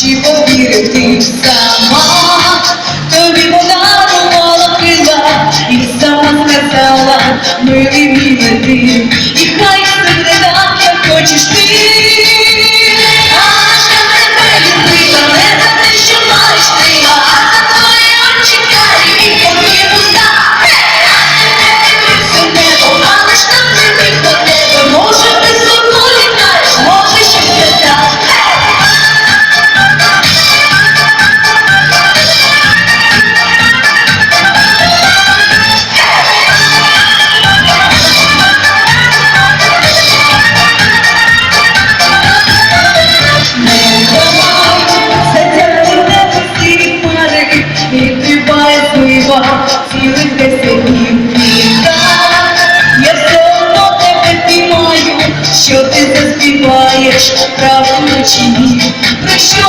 Чи повірити сама, тобі подарувала крила і сама сказала, милий мій. що ти заспіваєш правду чи ні? Про що